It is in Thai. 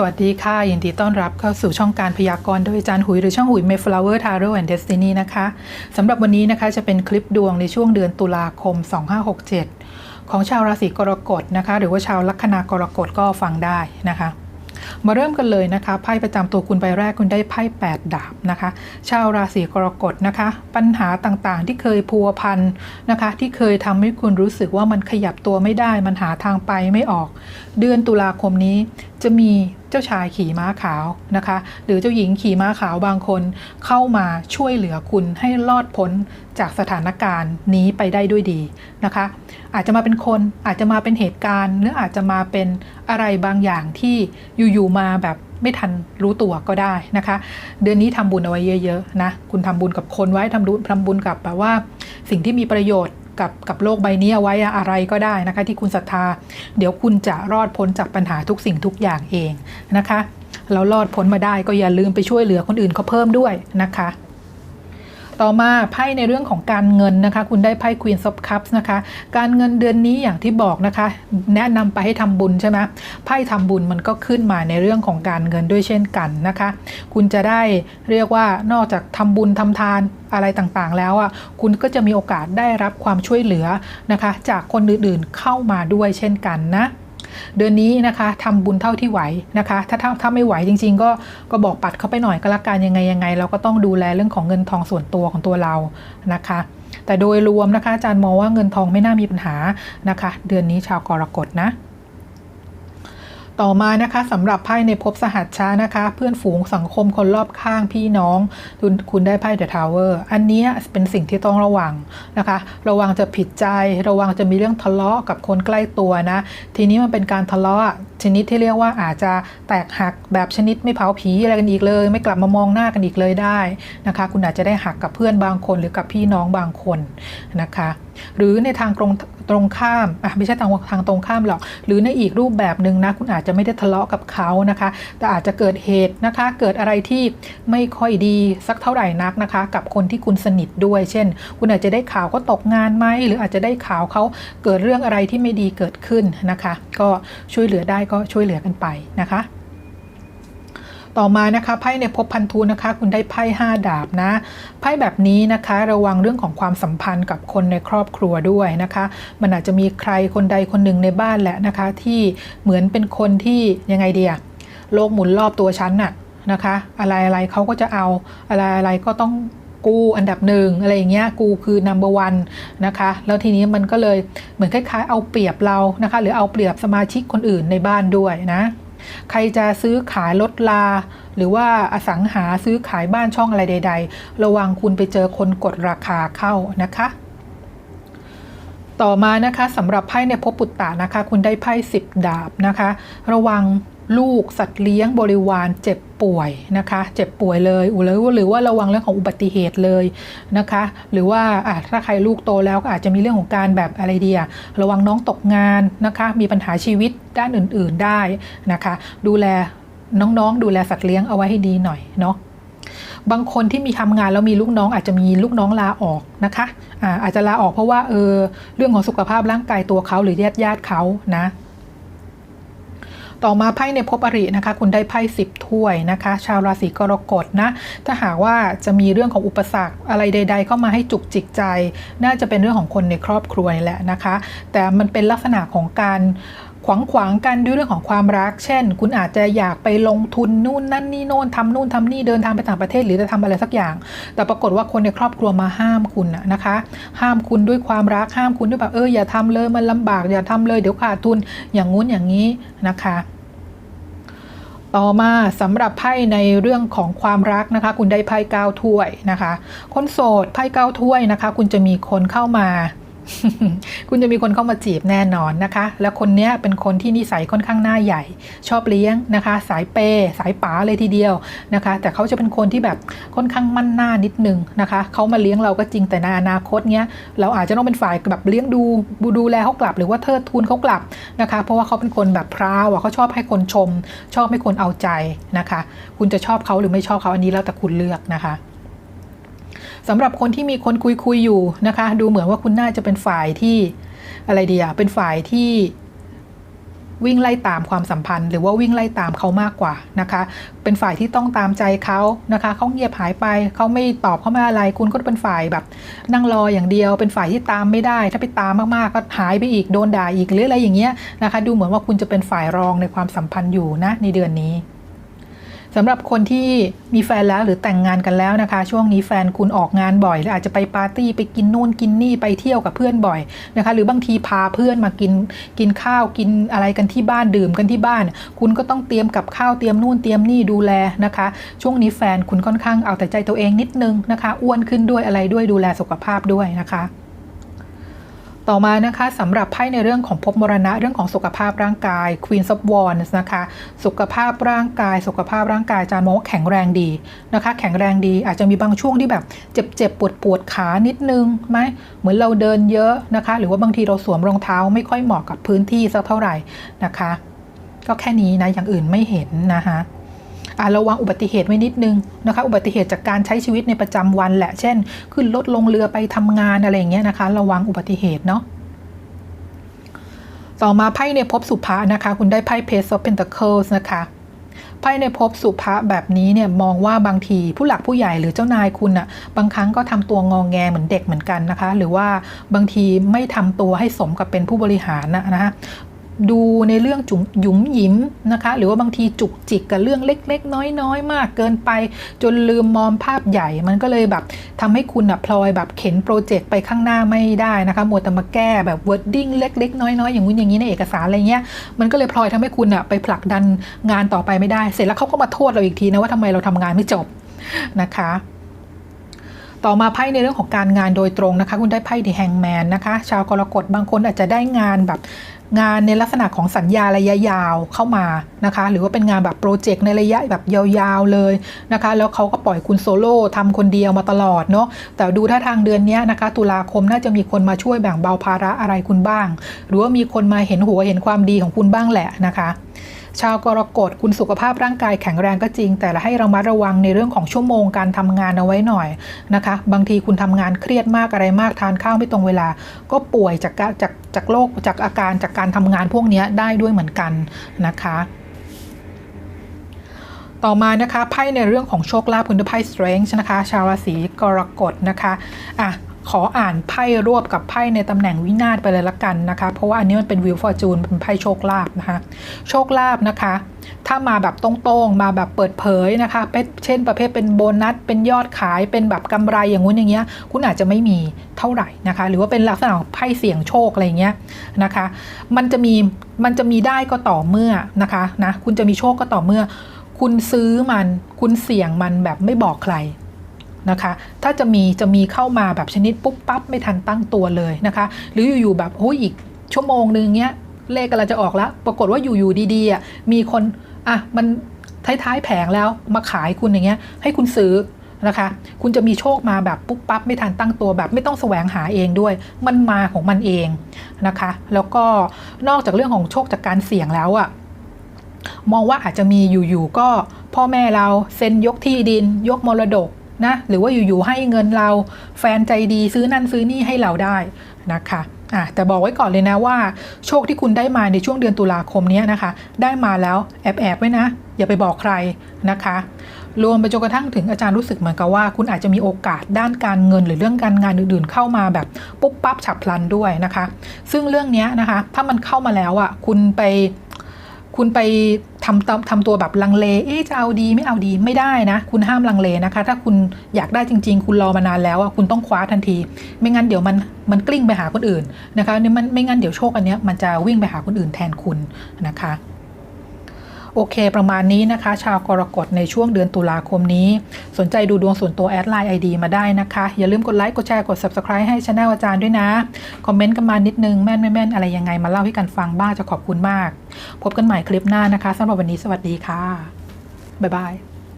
สวัสดีค่ะ ยินดีต้อนรับเข้าสู่ช่องการพยากรณ์โดยอาจารย์หุยหรือช่องหุย Mayflower Tarot and Destiny นะคะสำหรับวันนี้นะคะจะเป็นคลิปดวงในช่วงเดือนตุลาคม 2567 ของชาวราศีกรกฎนะคะ หรือว่าชาวลัคนากรกฎก็ฟังได้นะคะ มาเริ่มกันเลยนะคะไพ่ประจำตัวคุณใบแรกคุณได้ไพ่8ดาบนะคะ ชาวราศีกรกฎนะคะ ปัญหาต่างๆ ที่เคยพัวพันนะคะ ที่เคยทำให้คุณรู้สึกว่ามันขยับตัวไม่ได้ มันหาทางไปไม่ออก เดือนตุลาคมนี้จะมี เจ้าชายขี่ม้าขาวนะคะ หรือเจ้าหญิงขี่ม้าขาวบางคนเข้ามาช่วยเหลือคุณให้รอดพ้นจากสถานการณ์นี้ไปได้ด้วยดีนะคะ อาจจะมาเป็นคนอาจจะมาเป็นเหตุการณ์ หรืออาจจะมาเป็นอะไรบางอย่างที่อยู่ๆมาแบบไม่ทันรู้ตัวก็ได้นะคะ เดือนนี้ทำบุญเอาไว้เยอะๆนะ คุณทำบุญกับคนไว้ทำบุญทำบุญกับแบบว่า สิ่งที่มีประโยชน์ กับกับโลกใบนี้เอาไว้อะอะไรก็ได้นะคะ ที่คุณศรัทธา เดี๋ยวคุณจะรอดพ้นจากปัญหาทุกสิ่งทุกอย่างเองนะคะแล้วรอดพ้นมาได้ก็อย่าลืมไปช่วยเหลือคนอื่นเขาเพิ่มด้วยนะคะ ต่อมาไพ่ในเรื่องของการเงินนะคะ คุณได้ไพ่ Queen of Cups นะคะ การเงินเดือนนี้อย่างที่บอกนะคะ แนะนำไปให้ทำบุญใช่ไหมไพ่ทำบุญมันก็ขึ้นมาในเรื่องของการเงินด้วยเช่นกันนะคะ คุณจะได้เรียกว่านอกจากทำบุญทำทานอะไรต่างๆ แล้วอะคุณก็จะมีโอกาสได้รับความช่วยเหลือนะคะ จากคนอื่นๆเข้ามาด้วยเช่นกันนะ เดือนนี้นะคะทำบุญเท่าที่ไหวนะคะ ถ้าถ้าถ้าไม่ไหวจริง ๆ ก็ก็บอกปัดเข้าไปหน่อยก็แล้วกันยังไงยังไง เราก็ต้องดูแลเรื่องของเงินทองส่วนตัวของตัวเรานะคะแต่โดยรวมนะคะอาจารย์มองว่าเงินทองไม่น่ามีปัญหานะคะ เดือนนี้ชาวกรกฎนะ ต่อมานะคะสำหรับไพ่ในภพสหัชชานะคะ เพื่อนฝูงสังคมคนรอบข้างพี่น้องคุณคุณได้ไพ่เดอะทาวเวอร์อันนี้เป็นสิ่งที่ต้องระวังนะคะ ระวังจะผิดใจ ระวังจะมีเรื่องทะเลาะกับคนใกล้ตัวนะ ทีนี้มันเป็นการทะเลาะชนิดที่เรียกว่าอาจจะแตกหักแบบชนิดไม่เผาผีอะไรกันอีกเลย ไม่กลับมามองหน้ากันอีกเลยได้นะคะ คุณอาจจะได้หักกับเพื่อนบางคนหรือกับพี่น้องบางคนนะคะ หรือในทางตรงตรงข้ามอะไม่ใช่ทางทางตรงข้ามหรอก หรือในอีกรูปแบบหนึ่งนะคุณอาจจะไม่ได้ทะเลาะกับเขานะคะ แต่อาจจะเกิดเหตุนะคะ เกิดอะไรที่ไม่ค่อยดีสักเท่าไหร่นักนะคะ กับคนที่คุณสนิทด้วย เช่น คุณอาจจะได้ข่าวเขาตกงานไหมหรืออาจจะได้ข่าวเขาเกิดเรื่องอะไรที่ไม่ดีเกิดขึ้นนะคะ ก็ช่วยเหลือได้ก็ช่วยเหลือกันไปนะคะ ต่อมานะคะไพ่ในภพพันธุนะคะ คุณได้ไพ่ห้าดาบนะไพ่แบบนี้นะคะ ระวังเรื่องของความสัมพันธ์กับคนในครอบครัวด้วยนะคะ มันอาจจะมีใครคนใดคนหนึ่งในบ้านแหละนะคะ ที่เหมือนเป็นคนที่ยังไงเดียโลกหมุนรอบตัวฉันน่ะนะคะ อะไรอะไรเขาก็จะเอาอะไรอะไรก็ต้องกูอันดับหนึ่งอะไรอย่างเงี้ยกูคือ number one นะคะ แล้วทีนี้มันก็เลยเหมือนคล้ายๆ เอาเปรียบเรานะคะ หรือเอาเปรียบสมาชิกคนอื่นในบ้านด้วยนะ ใครจะซื้อขายลดลา หรือว่าอสังหาซื้อขายบ้านช่องอะไรใด ๆ ระวังคุณไปเจอคนกดราคาเข้านะคะ ต่อมานะคะสำหรับไพ่ในภพปุตตะนะคะ คุณได้ไพ่สิบดาบนะคะ ระวัง ลูกสัตว์เลี้ยงบริวารเจ็บป่วยนะคะ เจ็บป่วยเลยหรือหรือว่าระวังเรื่องของอุบัติเหตุเลยนะคะ หรือว่าถ้าใครลูกโตแล้วก็อาจจะมีเรื่องของการแบบอะไรเดียระวังน้องตกงานนะคะ มีปัญหาชีวิตด้านอื่น ๆได้นะคะ ดูแลน้องๆ ดูแลสัตว์เลี้ยงเอาไว้ให้ดีหน่อยเนาะบางคนที่มีทำงานแล้วมีลูกน้อง อาจจะมีลูกน้องลาออกนะคะอาอาจจะลาออกเพราะว่าเออเรื่องของสุขภาพร่างกายตัวเขาหรือญาติญาติเขานะ ต่อมาไพ่ในภพอรินะคะ คุณได้ไพ่สิบถ้วยนะคะ ชาวราศีกรกฎนะถ้าหากว่าจะมีเรื่องของอุปสรรคอะไรใด ๆ เข้ามาให้จุกจิกใจ น่าจะเป็นเรื่องของคนในครอบครัวนี่แหละนะคะ แต่มันเป็นลักษณะของการ ขวางขวางกันด้วยเรื่องของความรัก เช่น คุณอาจจะอยากไปลงทุนนู่นนั่นนี่โน่นทำนู่นทำนี่เดินทางไปต่างประเทศหรือจะทำอะไรสักอย่าง แต่ปรากฏว่าคนในครอบครัวมาห้ามคุณนะนะคะ ห้ามคุณด้วยความรักห้ามคุณด้วยแบบเอออย่าทำเลยมันลำบากอย่าทำเลยเดี๋ยวขาดทุนอย่างงู้นอย่างนี้นะคะต่อมาสำหรับไพ่ในเรื่องของความรักนะคะ คุณได้ไพ่เก้าถ้วยนะคะ คนโสดไพ่เก้าถ้วยนะคะ คุณจะมีคนเข้ามา คุณจะมีคนเข้ามาจีบแน่นอนนะคะ แล้วคนนี้เป็นคนที่นิสัยค่อนข้างหน้าใหญ่ ชอบเลี้ยงนะคะ สายเปสายป๋าเลยทีเดียวนะคะ แต่เขาจะเป็นคนที่แบบค่อนข้างมั่นหน้านิดนึงนะคะเขามาเลี้ยงเราก็จริงแต่ในอนาคตเนี้ยเราอาจจะต้องเป็นฝ่ายแบบเลี้ยงดูดูแลเขากลับ หรือว่าเทิดทูนเขากลับนะคะ เพราะว่าเขาเป็นคนแบบพร้าวอะเขาชอบให้คนชม ชอบให้คนเอาใจนะคะ คุณจะชอบเขาหรือไม่ชอบเขาอันนี้แล้วแต่คุณเลือกนะคะ สำหรับคนที่มีคนคุยคุยอยู่นะคะ ดูเหมือนว่าคุณน่าจะเป็นฝ่ายที่อะไรดีอะเป็นฝ่ายที่วิ่งไล่ตามความสัมพันธ์ หรือว่าวิ่งไล่ตามเขามากกว่านะคะ เป็นฝ่ายที่ต้องตามใจเขานะคะเขาเงียบหายไปเขาไม่ตอบเข้ามาอะไร คุณก็เป็นฝ่ายแบบ นั่งรออย่างเดียว เป็นฝ่ายที่ตามไม่ได้ ถ้าไปตามมากๆก็หายไปอีกโดนด่าอีกหรืออะไรอย่างเงี้ยนะคะ ดูเหมือนว่าคุณจะเป็นฝ่ายรองในความสัมพันธ์อยู่นะในเดือนนี้ สำหรับคนที่มีแฟนแล้วหรือแต่งงานกันแล้วนะคะ ช่วงนี้แฟนคุณออกงานบ่อยหรืออาจจะไปปาร์ตี้ไปกินนู่นกินนี่ไปเที่ยวกับเพื่อนบ่อยนะคะ หรือบางทีพาเพื่อนมากินกินข้าวกินอะไรกันที่บ้านดื่มกันที่บ้าน คุณก็ต้องเตรียมกับข้าวเตรียมนู่นเตรียมนี่ดูแลนะคะ ช่วงนี้แฟนคุณค่อนข้างเอาแต่ใจตัวเองนิดนึงนะคะ อ้วนขึ้นด้วยอะไรด้วยดูแลสุขภาพด้วยนะคะ ต่อมานะคะสำหรับไพ่ในเรื่องของภพมรณะเรื่องของสุขภาพร่างกาย Queen of Wands นะคะ สุขภาพร่างกาย สุขภาพร่างกายจารย์มองว่าแข็งแรงดีนะคะ แข็งแรงดีอาจจะมีบางช่วงที่แบบเจ็บเจ็บปวดปวดขานิดนึงไหมเหมือนเราเดินเยอะนะคะ หรือว่าบางทีเราสวมรองเท้าไม่ค่อยเหมาะกับพื้นที่สักเท่าไหร่นะคะ ก็แค่นี้นะอย่างอื่นไม่เห็นนะคะ ระวังอุบัติเหตุไว้นิดนึงนะคะ อุบัติเหตุจากการใช้ชีวิตในประจำวันแหละ เช่น ขึ้นรถลงเรือไปทำงานอะไรอย่างเงี้ยนะคะ ระวังอุบัติเหตุเนาะต่อมาไพ่ในภพสุภะนะคะ คุณได้ไพ่ Page of Pentacles นะคะไพ่ในภพสุภะแบบนี้เนี่ยมองว่าบางทีผู้หลักผู้ใหญ่หรือเจ้านายคุณอะบางครั้งก็ทำตัวงองแงเหมือนเด็กเหมือนกันนะคะ หรือว่าบางทีไม่ทำตัวให้สมกับเป็นผู้บริหารนะนะคะ ดูในเรื่องจุ๋มหยุมหยิมนะคะ หรือว่าบางทีจุกจิกกับเรื่องเล็ก ๆ น้อยๆ มากเกินไป จนลืมมองภาพใหญ่ มันก็เลยแบบทำให้คุณอะพลอยแบบเข็นโปรเจกต์ไปข้างหน้าไม่ได้นะคะมัวแต่มาแก้แบบ wording เล็ก ๆ น้อยๆ อย่างงู้นอย่างนี้ในเอกสารอะไรเงี้ย มันก็เลยพลอยทำให้คุณอะไปผลักดันงานต่อไปไม่ได้ เสร็จแล้วเขาก็มาโทษเราอีกทีนะว่าทำไมเราทำงานไม่จบนะคะ ต่อมาไพ่ในเรื่องของการงานโดยตรงนะคะ คุณได้ไพ่ดีแฮงแมนนะคะ ชาวกรกฎบางคนอาจจะได้งานแบบงานในลักษณะของสัญญาระยะยาวเข้ามานะคะ หรือว่าเป็นงานแบบโปรเจกต์ในระยะแบบยาวๆเลยนะคะ แล้วเขาก็ปล่อยคุณโซโล่ทำคนเดียวมาตลอดเนาะแต่ดูท่าทางเดือนนี้นะคะ ตุลาคมน่าจะมีคนมาช่วยแบ่งเบาภาระอะไรคุณบ้าง หรือว่ามีคนมาเห็นหัวเห็นความดีของคุณบ้างแหละนะคะ ชาวกรกฎคุณสุขภาพร่างกายแข็งแรงก็จริง แต่ให้ระมัดระวังในเรื่องของชั่วโมงการทำงานเอาไว้หน่อยนะคะ บางทีคุณทำงานเครียดมากอะไรมากทานข้าวไม่ตรงเวลา ก็ป่วยจากจากจากโรคจากอาการจากการทำงานพวกนี้ได้ด้วยเหมือนกันนะคะต่อมานะคะไพ่ในเรื่องของโชคลาภคุณไพ่ strength นะคะ ชาวราศีกรกฎนะคะอะ ขออ่านไพ่รวบกับไพ่ในตำแหน่งวินาศไปเลยละกันนะคะ เพราะว่าอันนี้มันเป็นวิวฟอร์จูนเป็นไพ่โชคลาภนะคะ โชคลาภนะคะ ถ้ามาแบบตรงๆ มาแบบเปิดเผยนะคะเช่นประเภทเป็นโบนัส เป็นยอดขาย เป็นแบบกำไรอย่างงู้นอย่างเงี้ย คุณอาจจะไม่มีเท่าไหร่นะคะ หรือว่าเป็นลักษณะไพ่เสี่ยงโชคอะไรเงี้ยนะคะ มันจะมีมันจะมีได้ก็ต่อเมื่อนะคะนะ คุณจะมีโชคก็ต่อเมื่อ คุณซื้อมัน คุณเสี่ยงมันแบบไม่บอกใคร นะคะ ถ้าจะมีจะมีเข้ามาแบบชนิดปุ๊บปั๊บไม่ทันตั้งตัวเลยนะคะ หรืออยู่ๆแบบโอ้ยอีกชั่วโมงนึงเงี้ยเลขกำลังจะออกแล้ว ปรากฏว่าอยู่ๆดีๆมีคนอะมันท้ายๆแผงแล้วมาขายคุณอย่างเงี้ยให้คุณซื้อนะคะ คุณจะมีโชคมาแบบปุ๊บปั๊บไม่ทันตั้งตัวแบบไม่ต้องแสวงหาเองด้วย มันมาของมันเองนะคะ แล้วก็นอกจากเรื่องของโชคจากการเสี่ยงแล้วอะมองว่าอาจจะมีอยู่ๆก็พ่อแม่เราเซ็นยกที่ดิน ยกมรดก นะหรือว่าอยู่ๆให้เงินเราแฟนใจดีซื้อนั่นซื้อนี่ให้เราได้นะคะอะแต่บอกไว้ก่อนเลยนะว่า โชคที่คุณได้มาในช่วงเดือนตุลาคมนี้นะคะ ได้มาแล้วแอบแอบๆไว้นะ อย่าไปบอกใครนะคะ รวมไปจนกระทั่งถึงอาจารย์รู้สึกเหมือนกับว่า คุณอาจจะมีโอกาสด้านการเงินหรือเรื่องการงานอื่นๆ เข้ามาแบบปุ๊บปั๊บฉับพลันด้วยนะคะ ซึ่งเรื่องนี้นะคะ ถ้ามันเข้ามาแล้วอะคุณไปคุณไป ทำตาทำตัวแบบลังเล เอ๊ะจะเอาดีไม่เอาดีไม่ได้นะ คุณห้ามลังเลนะคะ ถ้าคุณอยากได้จริง ๆ คุณรอมานานแล้วอะคุณต้องคว้าทันที ไม่งั้นเดี๋ยวมันมันกลิ้งไปหาคนอื่นนะคะเนี่ยมันไม่งั้นเดี๋ยวโชคอันเนี้ยมันจะวิ่งไปหาคนอื่นแทนคุณนะคะ โอเค ประมาณนี้นะคะ ชาวกรกฎในช่วงเดือนตุลาคมนี้ สนใจดูดวงส่วนตัวแอดไลน์ไอดีมาได้นะคะ อย่าลืมกดไลค์กดแชร์กด Subscribe ให้ช anel อาจารย์ด้วยนะ คอมเมนต์กันมานิดนึงแม่นไม่แม่นอะไรยังไงมาเล่าให้กันฟังบ้างจะขอบคุณมาก พบกันใหม่คลิปหน้านะคะสำหรับวันนี้สวัสดีค่ะบ๊ายบาย